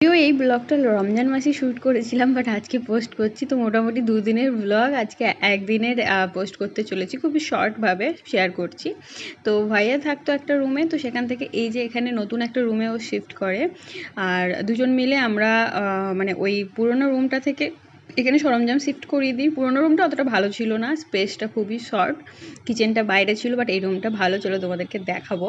যদিও এই ব্লগটা রমজান মাসে শ্যুট করেছিলাম বাট আজকে পোস্ট করছি। তো মোটামুটি দুদিনের ব্লগ আজকে একদিনের পোস্ট করতে চলেছি। খুবই শর্টভাবে শেয়ার করছি। তো ভাইয়া থাকতো একটা রুমে তো সেখান থেকে এই যে এখানে নতুন একটা রুমে ও শিফট করে। আর দুজন মিলে আমরা মানে ওই পুরনো রুমটা থেকে এখানে সরঞ্জাম শিফট করিয়ে দিই। পুরোনো রুমটা অতটা ভালো ছিল না স্পেসটা খুবই শর্ট কিচেনটা বাইরে ছিল বাট এই রুমটা ভালো ছিল তোমাদেরকে দেখাবো।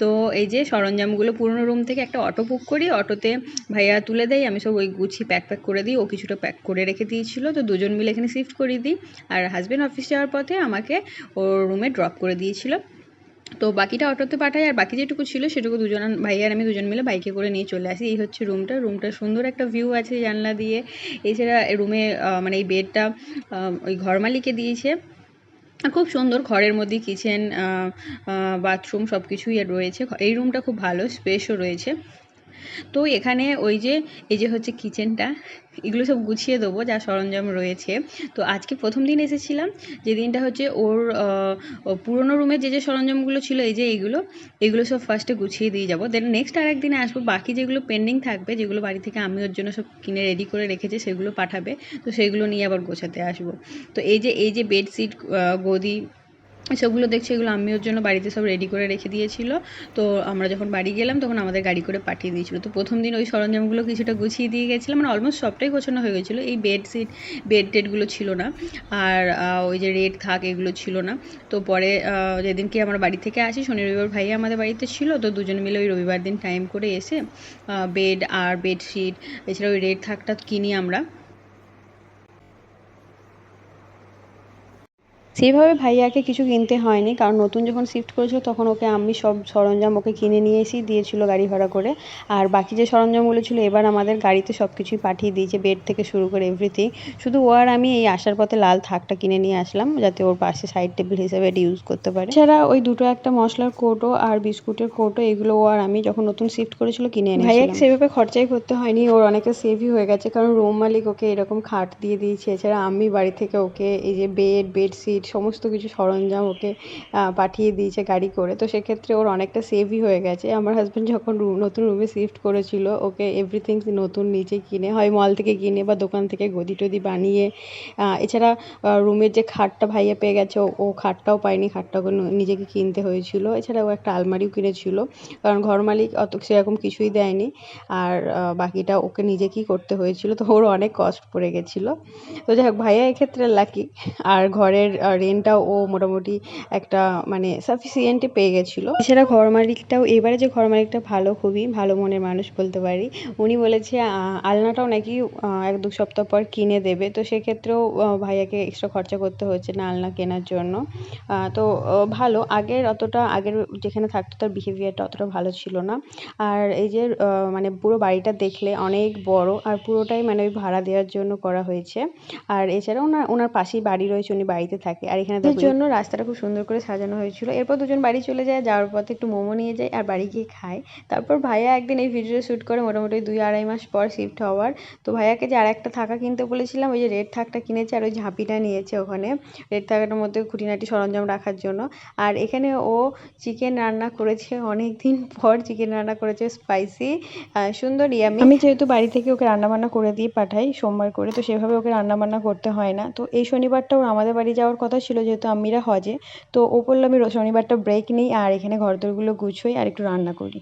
তো এই যে সরঞ্জামগুলো পুরোনো রুম থেকে একটা অটো বুক করি অটোতে ভাইয়া তুলে দেয়, আমি সব ওই গুছি প্যাক প্যাক করে দিই, ও কিছুটা প্যাক করে রেখে দিয়েছিল। তো দুজন মিলে এখানে শিফট করিয়ে দিই, আর হাজব্যান্ড অফিস যাওয়ার পথে আমাকে ওর রুমে ড্রপ করে দিয়েছিল। তো বাকিটা অটোতে পাঠাই, আর বাকি যেটুকু ছিল সেটুকু দুজন ভাই আর আমি দুজন মিলে বাইকে করে নিয়ে চলে আসি। এই হচ্ছে রুমটা। রুমটা সুন্দর একটা ভিউ আছে জানলা দিয়ে। এছাড়া রুমে মানে এই বেডটা ওই ঘর মালিকে দিয়েছে। খুব সুন্দর ঘরের মধ্যে কিচেন বাথরুম সব কিছুই রয়েছে। এই রুমটা খুব ভালো স্পেসও রয়েছে। তো এখানে ওই যে, এই যে হচ্ছে কিচেনটা এগুলো সব গুছিয়ে দেবো, যা সরঞ্জাম রয়েছে। তো আজকে প্রথম দিন এসেছিলাম, যে দিনটা হচ্ছে ওর পুরোনো রুমে যে যে সরঞ্জামগুলো ছিল, এই যে এইগুলো এগুলো সব ফার্স্টে গুছিয়ে দিয়ে যাব। দেন নেক্সট আর একদিনে আসব, বাকি যেগুলো পেন্ডিং থাকবে, যেগুলো বাড়ি থেকে আমি ওর জন্য সব কিনে রেডি করে রেখেছি, সেগুলো পাঠাবে। তো সেগুলো নিয়ে আবার গোছাতে আসব। তো এই যে এই যে বেডশিট গদি সবগুলো দেখছি, এগুলো আমি ওর জন্য বাড়িতে সব রেডি করে রেখে দিয়েছিল। তো আমরা যখন বাড়ি গেলাম, তখন আমাদের গাড়ি করে পাঠিয়ে দিয়েছিল। তো প্রথম দিন ওই সরঞ্জামগুলো কিছুটা গুছিয়ে দিয়ে গেছিলাম। মানে অলমোস্ট সবটাই গোছানো হয়ে গেছিল। এই বেডশিট বেড টেডগুলো ছিল না। আর ওই যে রেড থাক, এগুলো ছিল না। তো পরে যেদিনকে আমরা বাড়ি থেকে আসি শনি রবিবার ভাইয়া আমাদের বাড়িতে ছিল। তো দুজন মিলে ওই রবিবার দিন টাইম করে এসে বেড আর বেডশিট এছাড়া ওই রেড থাকটা কিনি আমরা। সেভাবে ভাইয়াকে কিছু কিনতে হয়নি, কারণ নতুন যখন শিফট করেছিল তখন ওকে আমি সব সরঞ্জাম ওকে কিনে নিয়ে এসেই দিয়েছিল গাড়ি ভাড়া করে। আর বাকি যে সরঞ্জামগুলো ছিল এবার আমাদের গাড়িতে সব কিছুই পাঠিয়ে দিয়েছে বেড থেকে শুরু করে এভরিথিং শুধু ও আর আমি এই আসার পথে লাল থাকটা কিনে নিয়ে আসলাম, যাতে ওর পাশে সাইড টেবিল হিসেবে এটা ইউজ করতে পারে। এছাড়া ওই দুটো একটা মশলার কৌটো আর বিস্কুটের কৌটো এগুলো ও আর আমি যখন নতুন শিফট করেছিল কিনে এনে ভাইয়াকে সেভাবে খরচাই করতে হয়নি, ওর অনেকটা সেভই হয়ে গেছে, কারণ রুম মালিক ওকে এরকম খাট দিয়ে দিয়েছে। এছাড়া আমি বাড়ি থেকে ওকে এই যে বেড বেডশিট সমস্ত কিছু সরঞ্জাম ওকে পাঠিয়ে দিয়েছে গাড়ি করে। তো সেক্ষেত্রে ওর অনেকটা সেভই হয়ে গেছে। আমার হাজব্যান্ড যখন রুম নতুন রুমে শিফট করেছিল, ওকে এভরিথিং নতুন নিচে কিনে, হয় মল থেকে কিনে বা দোকান থেকে গদি টদি বানিয়ে এছাড়া রুমের যে খাটটা ভাইয়া পেয়ে গেছে, ও- খাটটাও পায়নি খাটটা ওকে নিজেকে কিনতে হয়েছিল। এছাড়া ও একটা আলমারিও কিনেছিল, কারণ ঘর মালিক অত সেরকম কিছুই দেয়নি। আর বাকিটা ওকে নিজেকেই করতে হয়েছিল, তো ওর অনেক কষ্ট পড়ে গেছিল। তো যাই হোক, ভাইয়া এক্ষেত্রে লাকি আর ঘরের রেন্টটাও ও মোটামুটি একটা মানে সাফিসিয়েন্টই পেয়ে গেছিল। এছাড়া ঘর মালিকটাও এবারে যে ঘর মালিকটা ভালো, খুবই ভালো মনের মানুষ বলতে পারি। উনি বলেছে আলনাটাও নাকি এক দু সপ্তাহ পর কিনে দেবে। তো সেক্ষেত্রেও ভাইয়াকে এক্সট্রা খরচা করতে হচ্ছে না আলনা কেনার জন্য। তো ভালো। আগের অতটা, আগের যেখানে থাকতো তার বিহেভিয়ারটা অতটা ভালো ছিল না। আর এই যে মানে পুরো বাড়িটা দেখলে অনেক বড় আর পুরোটাই মানে ওই ভাড়া দেওয়ার জন্য করা হয়েছে। আর এছাড়া ওনার ওনার পাশেই বাড়ি রয়েছে, উনি বাড়িতে থাকে। আর এখানে এর জন্য রাস্তাটা খুব সুন্দর করে সাজানো হয়েছিল। এরপর দুজন বাড়ি চলে যায় যাওয়ার পথে একটু মোমো নিয়ে যায় আর বাড়ি গিয়ে খায়। তারপর ভাইয়া একদিন এই ভিডিওটা শ্যুট করে মোটামুটি দুই আড়াই মাস পর শিফট হওয়ার। তো ভাইয়াকে যে আর একটা থাকা কিনতে বলেছিলাম ওই যে রেড থাকটা কিনেছে আর ওই ঝাঁপিটা নিয়েছে ওখানে। রেড থাকাটার মধ্যে খুঁটিনাটি সরঞ্জাম রাখার জন্য। আর এখানে ও চিকেন রান্না করেছে অনেক দিন পর চিকেন রান্না করেছে স্পাইসি সুন্দর ইয়ামি আমি যেহেতু বাড়ি থেকে ওকে রান্নাবান্না করে দিয়ে পাঠাই সোমবার করে তো সেভাবে ওকে রান্নাবান্না করতে হয় না। তো এই শনিবারটা ওর আমাদের বাড়ি যাওয়ার কথা ছিল যেহেতু আমিরা হজে, তো ও বলল, আমি শনিবারটা ব্রেক নিই আর এখানে ঘর ঘরদোরগুলো গুছোই আর একটু রান্না করি।